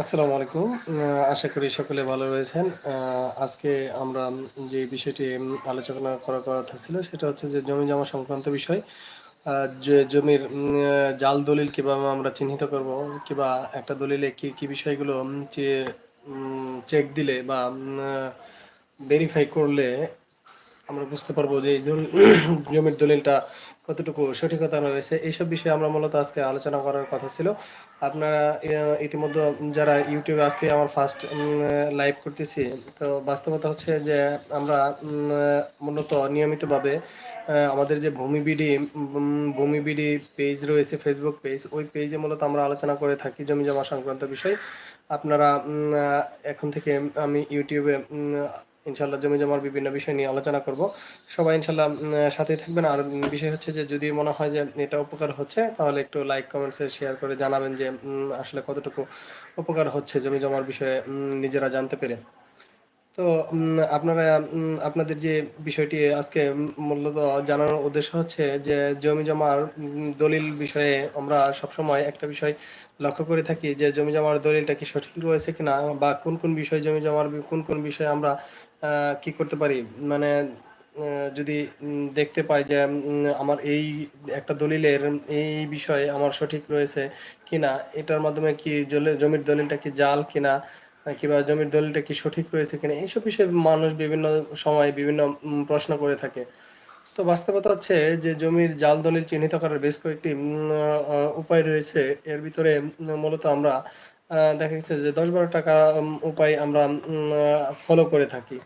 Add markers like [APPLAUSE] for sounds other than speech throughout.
আসসালামু আলাইকুম। আশা করি সকলে ভালো রয়েছেন। আজকে আমরা যে বিষয়টি আলোচনা করা কথা ছিল সেটা হচ্ছে যে জমি জমা সংক্রান্ত বিষয়। যে জমির জাল দলিল কীভাবে আমরা চিহ্নিত করব, কিংবা একটা দলিলে কি কি বিষয়গুলো চেক দিলে বা ভেরিফাই করলে আমরা বুঝতে পারব যে এই [CLEARS THROAT] জমির দলিলটা কতটুকু সঠিকতা রয়েছে এইসব বিষয়ে আমরা মূলত আজকে আলোচনা করার কথা ছিল। আপনারা ইতিমধ্যে যারা ইউটিউবে আজকে আমার ফার্স্ট লাইভ করতেছি, তো বাস্তবতা হচ্ছে যে আমরা মূলত নিয়মিতভাবে আমাদের যে Bhumi BD Bhumi BD page রয়েছে ফেসবুক পেজ ওই পেজে মূলত আমরা আলোচনা করে থাকি জমি জমা সংক্রান্ত বিষয়। আপনারা এখন থেকে আমি ইউটিউবে ইনশাল্লাহ জমি জমার বিভিন্ন বিষয় নিয়ে আলোচনা করব। সবাই ইনশাল্লাহ সাথেই থাকবেন। আর বিষয় হচ্ছে যে, যদি মনে হয় যে এটা উপকার হচ্ছে, তাহলে একটু লাইক কমেন্টসে শেয়ার করে জানাবেন যে আসলে কতটুকু উপকার হচ্ছে জমি জমার বিষয়ে নিজেরা জানতে পেরে। তো আপনারা আপনাদের যে বিষয়টি আজকে মূলত জানানোর উদ্দেশ্য হচ্ছে যে জমি জমার দলিল বিষয়ে আমরা সবসময় একটা বিষয় লক্ষ্য করে থাকি যে জমি জমার দলিলটা কি সঠিক রয়েছে কিনা, বা কোন কোন বিষয় জমি জমার কোন কোন বিষয়ে আমরা কি করতে পারি? মানে যদি দেখতে পাই যে আমার এই একটা দলিলের, এই বিষয়ে আমার সঠিক রয়েছে কিনা, এটার মাধ্যমে কি জমির দলিলটা কি জাল কিনা, কিংবা জমির দলিলটা কি সঠিক রয়েছে কিনা, এইসব বিষয়ে মানুষ বিভিন্ন সময় বিভিন্ন প্রশ্ন করে থাকে। তো বাস্তবতা হচ্ছে যে, জমির জাল দলিল চিহ্নিত করার বেশ কয়েকটি উপায় রয়েছে। এর ভিতরে মূলত আমরা দেখা গেছে যে দশ বারো টাকা উপায় আমরা ফলো করে থাকি।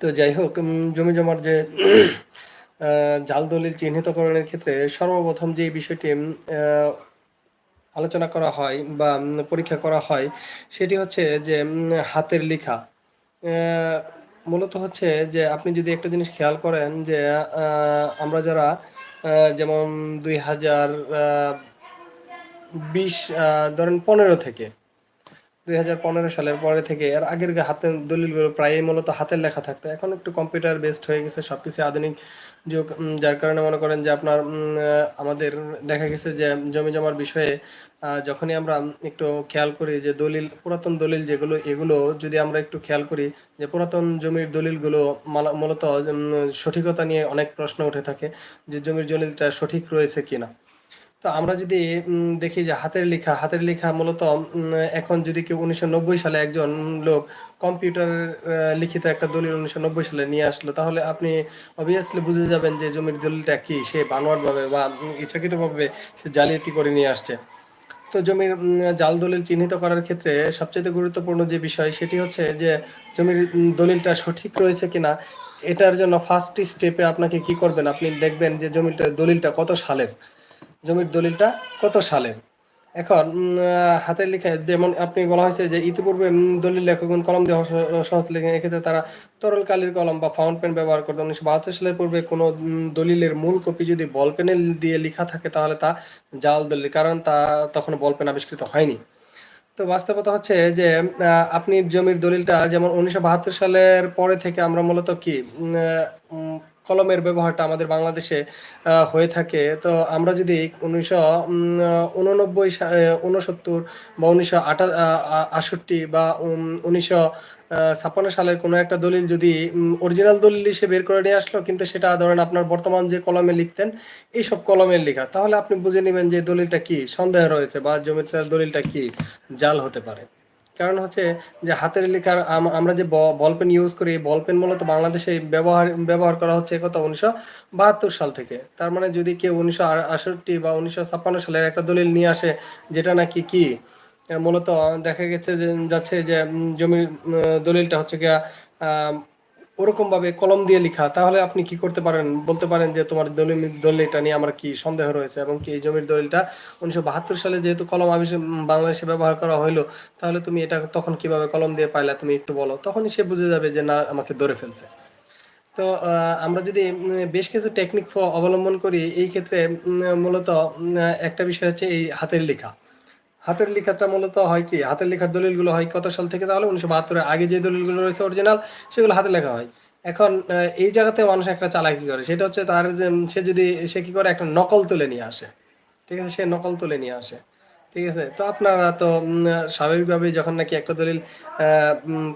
তো যাই হোক জমি জমার যে [CLEARS THROAT] জাল দলিল চিহ্নিতকরণের ক্ষেত্রে সর্বপ্রথম যে বিষয়টি আলোচনা করা হয় বা পরীক্ষা করা হয়, সেটি হচ্ছে যে হাতের লেখা। মূলত হচ্ছে যে, আপনি যদি একটা জিনিস খেয়াল করেন যে আমরা যারা যেমন দুই হাজার বিশ ধরেন পনেরো থেকে। দুই হাজার পনেরো সালের পরে থেকে এর আগের হাতের দলিলগুলো প্রায়ই মূলত হাতের লেখা থাকতো। এখন একটু কম্পিউটার বেসড হয়ে গেছে সব কিছু আধুনিক যুগ। যার কারণে মনে করেন যে আপনার আমাদের দেখা গেছে যে জমি জমার বিষয়ে যখনই আমরা একটু খেয়াল করি যে দলিল, পুরাতন দলিল যেগুলো, এগুলো যদি আমরা একটু খেয়াল করি যে পুরাতন জমির দলিলগুলো মূলত সঠিকতা নিয়ে অনেক প্রশ্ন উঠে থাকে যে জমির দলিলটা সঠিক রয়েছে কিনা। তো আমরা যদি দেখি যে হাতের লেখা হাতের লেখা মূলত এখন যদি কেউ উনিশশো নব্বই সালে একজন লোক কম্পিউটার লিখিত একটা দলিল উনিশশো নব্বই সালে নিয়ে আসলো, তাহলে আপনি অবভিয়াসলি বুঝে যাবেন যে জমির দলিলটা কি, সে বানোয়াট ভাবে বা ইচ্ছাকৃতভাবে সে জালিয়াতি করে নিয়ে আসছে। তো জমির জাল দলিল চিহ্নিত করার ক্ষেত্রে সবচেয়ে গুরুত্বপূর্ণ যে বিষয়, সেটি হচ্ছে যে জমির দলিলটা সঠিক রয়েছে কিনা, এটার জন্য ফার্স্ট স্টেপে আপনাকে কি করবেন? আপনি দেখবেন যে জমিটা দলিলটা কত সালের। জমির দলিলটা কত সালের? এখন হাতের লেখায় যেমন আপনি বলা হয়েছে যে ইতিপূর্বে দলিল লেখকগণ কলম দিয়ে সহজ লেখেন এক্ষেত্রে তারা তরল কালির কলম বা ফাউন্ট পেন ব্যবহার করতেন। উনিশশো বাহাত্তর সালের পূর্বে কোনো দলিলের মূল কপি যদি বল পেনে দিয়ে লেখা থাকে, তাহলে তা জাল দলিল, কারণ তা তখন বল পেন আবিষ্কৃত হয়নি। তো বাস্তবতা হচ্ছে যে আপনি জমির দলিলটা, যেমন উনিশশো বাহাত্তর সালের পরে থেকে আমরা মূলত কি কলমের ব্যবহারটা আমাদের বাংলাদেশে হয়ে থাকে। তো আমরা যদি উনিশশো উননব্বই উনসত্তর বা উনিশশো আটা বা উনিশশো ছাপ্পান্ন সালে কোনো একটা দলিল যদি অরিজিনাল দলিল হিসেবে বের করে নিয়ে আসলো, কিন্তু সেটা ধরেন আপনার বর্তমান যে কলমে লিখতেন, এইসব কলমের লেখা, তাহলে আপনি বুঝে নেবেন যে দলিলটা কি, সন্দেহ রয়েছে বা জমিটার দলিলটা কি, জাল হতে পারে। কারণ হচ্ছে যে হাতের লেখার আমরা যে বল পেন ইউজ করি বল পেন মূলত বাংলাদেশে ব্যবহার ব্যবহার করা হচ্ছে কত উনিশশো বাহাত্তর সাল থেকে। তার মানে যদি কেউ উনিশশো আষট্টি বা উনিশশো ছাপ্পান্ন সালের একটা দলিল নিয়ে আসে, যেটা নাকি কি? মূলত দেখা গেছে যাচ্ছে যে জমির দলিলটা হচ্ছে গিয়া আহ, ওরকম ভাবে কলম দিয়ে লেখা তাহলে আপনি কি করতে পারেন? বলতে পারেন যে তোমার দলিল দলিলটা নিয়ে আমার কি সন্দেহ রয়েছে এবং কি এই জমির দলিলটা উনিশশো বাহাত্তর সালে যেহেতু কলম বাংলাদেশে ব্যবহার করা হইল তাহলে তুমি এটা তখন কীভাবে কলম দিয়ে পাইলা তুমি একটু বলো? তখনই সে বুঝে যাবে যে না আমাকে ধরে ফেলছে। তো আমরা যদি বেশ কিছু টেকনিক অবলম্বন করি এই ক্ষেত্রে মূলত একটা বিষয় হচ্ছে এই হাতের লেখা। হাতের লেখাটা মূলত হয় কি? হাতের লেখার দলিলগুলো হয় কত সাল থেকে তাহলে? উনিশশো বাহাত্তরের আগে যে দলিলগুলো রয়েছে অরিজিনাল সেগুলো হাতে লেখা হয়। এখন এই জায়গাতে মানুষ একটা চালাকি করে। সেটা হচ্ছে তার সে যদি, সে কি করে? একটা নকল তুলে নিয়ে আসে। ঠিক আছে? সে নকল তুলে নিয়ে আসে। ঠিক আছে? তো আপনারা তো স্বাভাবিকভাবে যখন নাকি একটা দলিল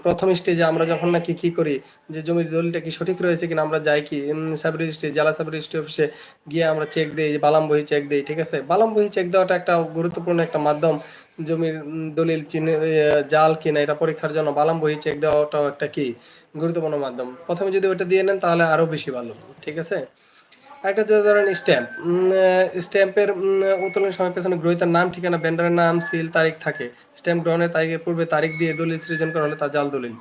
প্রথম স্টেজে আমরা যখন নাকি কি করি যে জমির দলিলটা কি সঠিক রয়েছে কিনা আমরা যাই কি সাব রেজিস্ট্রি জেলা সাব রেজিস্ট্রি অফিসে গিয়ে আমরা চেক দিই বালাম বহি চেক দিই ঠিক আছে? বালাম বহি চেক দেওয়াটা একটা গুরুত্বপূর্ণ একটা মাধ্যম। জমির দলিল আহ, জাল কিনা এটা পরীক্ষার জন্য বালাম বহি চেক দেওয়াটাও একটা কি গুরুত্বপূর্ণ মাধ্যম। প্রথমে যদি ওটা দিয়ে নেন তাহলে আরও বেশি ভালো ঠিক আছে? একটা ধরেন স্ট্যাম্প স্ট্যাম্পের উত্তোলনের সময় পেছনে গ্রহিতার নাম, ঠিকানা ব্যান্ডারের নাম সিল তারিখ থাকে। স্ট্যাম্প গ্রহণের তারিখের পূর্বে তারিখ দিয়ে দলিল সৃজন করা হলে তা জাল দলিল।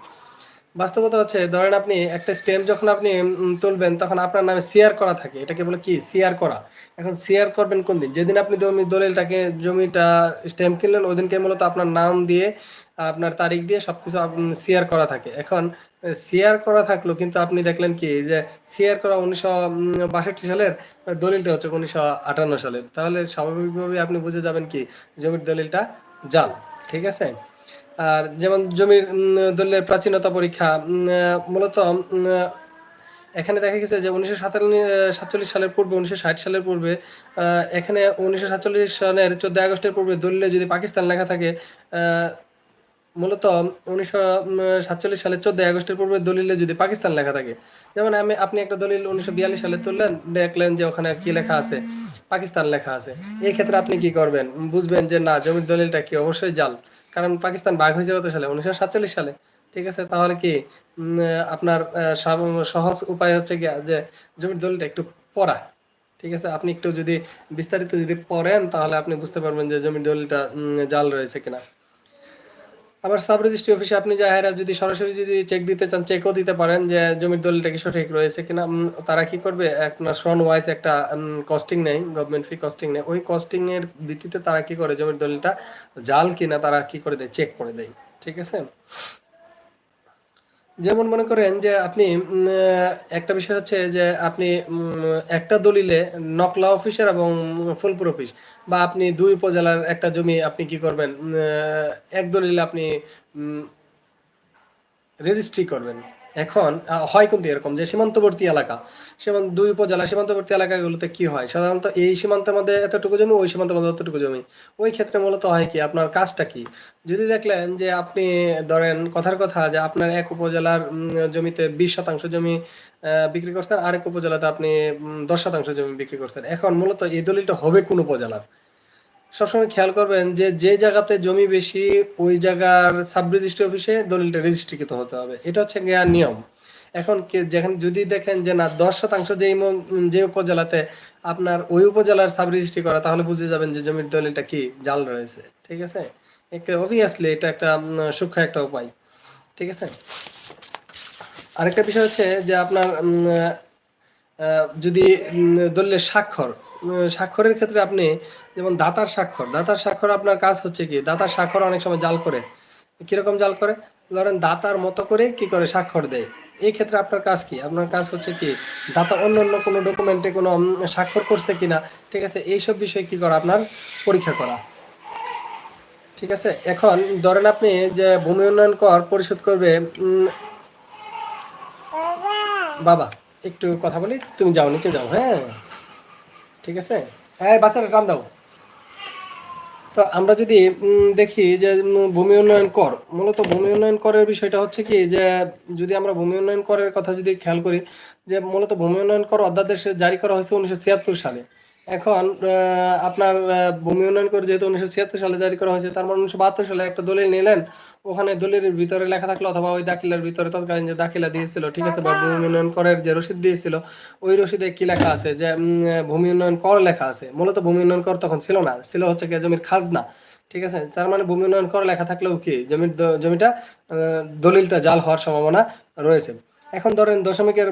বাস্তবতা হচ্ছে, ধরেন আপনি একটা স্ট্যাম্প যখন আপনি তুলবেন, তখন আপনার নামে শেয়ার করা থাকে। এটাকে বলে কি? শেয়ার করা। এখন শেয়ার করবেন কোন দিন? যেদিন আপনি জমি, দলিলটাকে, জমিটা স্ট্যাম্প কিনলেন ওই দিনকে মূলত আপনার নাম দিয়ে, আপনার তারিখ দিয়ে সবকিছু শেয়ার করা থাকে। এখন শেয়ার করা থাকল কিন্তু আপনি দেখলেন কি? যে শেয়ার করা উনিশশো বাষট্টি সালের দলিলটা হচ্ছে উনিশশো আটান্ন সালের। তাহলে স্বাভাবিকভাবে আপনি বুঝে যাবেন কি? জমির দলিলটা জাল। ঠিক আছে? আর যেমন জমির উম, দলিলের প্রাচীনতা পরীক্ষা মূলত এখানে দেখা গেছে যে উনিশশো সাতচল্লিশ সালের পূর্বে উনিশশো ষাট সালের পূর্বে এখানে উনিশশো সাতচল্লিশ সালের চোদ্দ আগস্টের পূর্বে দলিলে যদি পাকিস্তান লেখা থাকে মূলত উনিশশো সাতচল্লিশ সালের চোদ্দই আগস্টের পূর্বে দলিলে যদি পাকিস্তান লেখা থাকে। যেমন আমি আপনি একটা দলিল উনিশশো বিয়াল্লিশ সালে তুললেন দেখলেন যে ওখানে কি লেখা আছে পাকিস্তান লেখা আছে। এই ক্ষেত্রে আপনি কি করবেন? বুঝবেন যে না জমির দলিলটা কি অবশ্যই জাল। কারণ পাকিস্তান ভাগ হয়েছে কত সালে উনিশশো সাতচল্লিশ সালে। ঠিক আছে? তাহলে কি আপনার সহজ উপায় হচ্ছে কি যে জমির দলিলটা একটু পড়া। ঠিক আছে? আপনি একটু যদি বিস্তারিত যদি পড়েন, তাহলে আপনি বুঝতে পারবেন যে জমির দলিলটা জাল রয়েছে কিনা। আবার সাব রেজিস্ট্রি অফিসে আপনি যাহারা যদি সরাসরি যদি চেক দিতে চান চেকও দিতে পারেন যে জমির দলিলটা কি সঠিক রয়েছে কিনা। তারা কি করবে? আপনার সন ওয়াইজ একটা কস্টিং নেই গভর্নমেন্ট ফি কস্টিং নেই। ওই কস্টিং এর ভিত্তিতে তারা কি করে জমির দলিলটা? জাল কিনা তারা কি করে দেয়? চেক করে দেয়। ঠিক আছে? যেমন মনে করেন যে আপনি একটা বিষয় হচ্ছে যে আপনি একটা দলিলে নকলা অফিসার এবং ফুলপুর অফিস বা আপনি দুই উপজেলার একটা জমি আপনি কি করবেন? এক দলিলে আপনি রেজিস্ট্রি করবেন। এখন হয় কিন্তু এরকম? যে সীমান্তবর্তী এলাকা। সীমান্ত দুই উপজেলা সীমান্তবর্তী এলাকাগুলোতে কি হয়? সাধারণত এই সীমান্তের মধ্যে এতটুকু জমি, ওই সীমান্তের মধ্যে এতটুকু জমি। ওই ক্ষেত্রে মূলত হয় কি? আপনার কাজটা কি? যদি দেখলেন যে আপনি, ধরেন কথার কথা যে আপনার এক উপজেলার জমিতে বিশ শতাংশ জমি বিক্রি করছেন, আরেক উপজেলাতে আপনি দশ শতাংশ জমি বিক্রি করছেন। এখন মূলত এই দলিলটা হবে কোন উপজেলার? সবসময় খেয়াল করবেন যে যে জায়গাতে জমি বেশি, ওই জায়গার সাব রেজিস্ট্রি অফিসে দলিলটা রেজিস্ট্রিকৃত হতে হবে। এটা হচ্ছে গিয়া নিয়ম। এখন যেখানে যদি দেখেন যে, না, দশ শতাংশ যেই যে উপজেলাতে আপনার ওই উপজেলার সাব রেজিস্ট্রি করা, তাহলে বুঝে যাবেন যে, জমির দলিলটা কি, জাল রয়েছে। ঠিক আছে? একটা অবভিয়াসলি এটা একটা সূক্ষ্ম একটা উপায়। ঠিক আছে? আরেকটা বিষয় হচ্ছে যে, আপনার যদি দলিলের স্বাক্ষর স্বাক্ষরের ক্ষেত্রে আপনি যেমন দাতার স্বাক্ষর দাতার স্বাক্ষর আপনার কাজ হচ্ছে কি? দাতার স্বাক্ষর অনেক সময় জাল করে। কীরকম জাল করে? ধরেন দাতার মতো করে কি করে স্বাক্ষর দেয়? এই ক্ষেত্রে আপনার কাজ কি? আপনার কাজ হচ্ছে কি, দাতা অন্য অন্য কোনো ডকুমেন্টে কোনো স্বাক্ষর করছে কিনা? ঠিক আছে, এইসব বিষয়ে কি করা? আপনার পরীক্ষা করা। ঠিক আছে, এখন ধরেন আপনি যে ভূমি উন্নয়ন কর পরিশোধ করবে বাবা, একটু কথা বলি, তুমি যাও, নিচে যাও হ্যাঁ। ঠিক আছে? হ্যাঁ বাচ্চারা টান দাও। তো আমরা যদি দেখি যে ভূমি উন্নয়ন কর, মূলত ভূমি উন্নয়ন করের বিষয়টা হচ্ছে কি যে, যদি আমরা ভূমি উন্নয়ন করের কথা যদি খেয়াল করি, যে মূলত ভূমি উন্নয়ন কর অধ্যাদেশ জারি করা হয়েছে উনিশশো ছিয়াত্তর সালে। এখন আপনার ভূমি উন্নয়ন করে যেহেতু উনিশশো ছিয়াত্তর সালে জারি করা হয়েছে, তার মানে উনিশশো বাহাত্তর সালে একটা দলিল নিলেন ওখানে দলিলের ভিতরে লেখা থাকল অথবা ওই দাখিলার ভিতরে তৎকালীন যে দাখিলা দিয়েছিল, ঠিক আছে, বা ভূমি উন্নয়ন করের যে রসিদ দিয়েছিল, ওই রসিদে কি লেখা আছে? যে ভূমি উন্নয়ন কর লেখা আছে। মূলত ভূমি উন্নয়ন কর তখন ছিল না, ছিল হচ্ছে কি জমির খাজনা, ঠিক আছে? তার মানে ভূমি উন্নয়ন কর লেখা থাকলেও কি, জমির জমিটা দলিলটা জাল হওয়ার সম্ভাবনা রয়েছে। এখন ধরেন দশমিকের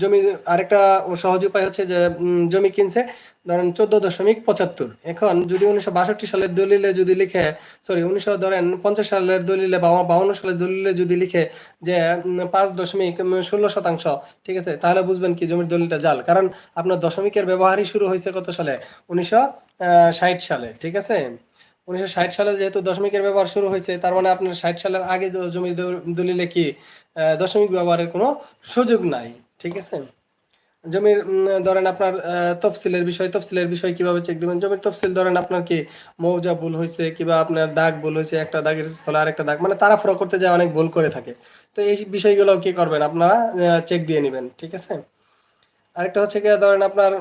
জমি আরেকটা সহজ উপায় হচ্ছে যে জমি কিনছে, ধরেন চোদ্দ দশমিক পঁচাত্তর। এখন যদি উনিশশো বাষট্টি সালের দলিলে যদি লিখে সরি উনিশশো ধরেন পঞ্চাশ সালের দলিলে বা বাউন্ন সালের দলিলে যদি লিখে যে পাঁচ দশমিক ষোলো শতাংশ, ঠিক আছে? তাহলে বুঝবেন কি জমির দলিলটা জাল। কারণ আপনার দশমিকের ব্যবহারই শুরু হয়েছে কত সালে? উনিশশো ষাট সালে, ঠিক আছে? উনিশশো ষাট সালে যেহেতু দশমিকের ব্যবহার শুরু হয়েছে, তার মানে আপনার ষাট সালের আগে জমির দলিলে কি? দশমিক ব্যবহারের কোনো সুযোগ নাই, ঠিক আছে? জমির ধরেন আপনার তফসিলের বিষয় তফসিলের বিষয় কীভাবে চেক দিবেন? জমির তফসিল ধরেন আপনার কি মৌজা ভুল হয়েছে, কিংবা আপনার দাগ ভুল হয়েছে, একটা দাগের স্থলে আর একটা দাগ মানে তারা ফ্র করতে যায়, অনেক ভুল করে থাকে। তো এই বিষয়গুলো কি করবেন? আপনারা চেক দিয়ে নেবেন, ঠিক আছে? আরেকটা হচ্ছে কি ধরেন আপনার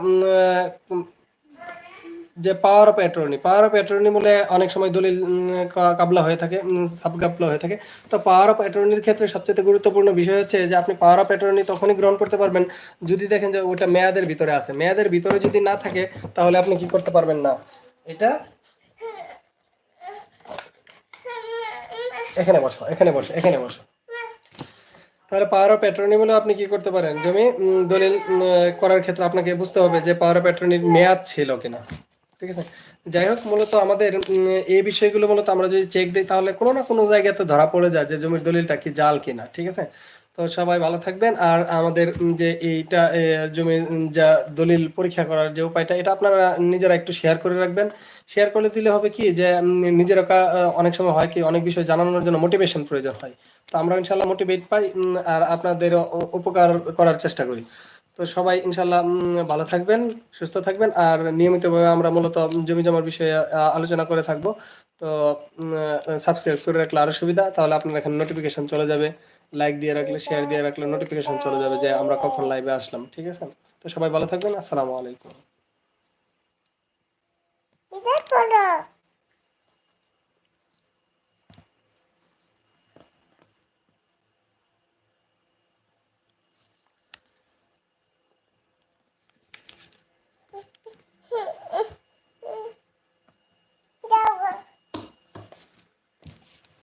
যে power of attorney power of attorney বলে অনেক সময় দলিল কাবলা হয়ে থাকে সাব কাবলা হয়ে থাকে। তো পাওয়ার অফ অ্যাটর্নির ক্ষেত্রে সবচেয়ে গুরুত্বপূর্ণ বিষয় হচ্ছে যে, আপনি পাওয়ার অফ অ্যাটর্নি তখনই গ্রহণ করতে পারবেন যদি দেখেন যে ওটা মেয়াদের ভিতরে আছে। মেয়াদের ভিতরে যদি না থাকে, তাহলে আপনি কি করতে পারবেন না? এটা এখানে বসো এখানে বসো এখানে বসো। তাহলে পাওয়ার অফ অ্যাটর্নি বলে আপনি কি করতে পারেন? জমি দলিল করার ক্ষেত্রে আপনাকে বুঝতে হবে যে পাওয়ার অফ অ্যাটর্নির মেয়াদ ছিল কিনা। ঠিক আছে? যাই হোক মূলত আমাদের এই বিষয়গুলো মূলত আমরা যদি চেক দিই তাহলে কোনো না কোনো জায়গাতে ধরা পড়ে যায় যে জমির দলিলটা কি জাল কিনা ঠিক আছে? তো সবাই ভালো থাকবেন। আর আমাদের যে এইটা এ, জমির যা দলিল পরীক্ষা করার যে উপায়টা এটা আপনারা নিজেরা একটু শেয়ার করে রাখবেন। শেয়ার করে দিলে হবে কি যে নিজেরা অনেক সময় হয় কি অনেক বিষয় জানানোর জন্য মোটিভেশন প্রয়োজন হয়। তো আমরা ইনশাল্লাহ মোটিভেট পাই আর আপনাদের উপকার করার চেষ্টা করি। তো সবাই ইনশাল্লাহ ভালো থাকবেন, সুস্থ থাকবেন। আর নিয়মিতভাবে আমরা মূলত জমি জমার বিষয়ে আলোচনা করে থাকব। তো সাবস্ক্রাইব করে রাখলে আরও সুবিধা, তাহলে আপনার এখানে নোটিফিকেশন চলে যাবে। লাইক দিয়ে রাখলে শেয়ার দিয়ে রাখলে নোটিফিকেশন চলে যাবে যে আমরা কখন লাইভে আসলাম, ঠিক আছে? তো সবাই ভালো থাকবেন, আসসালামু আলাইকুম।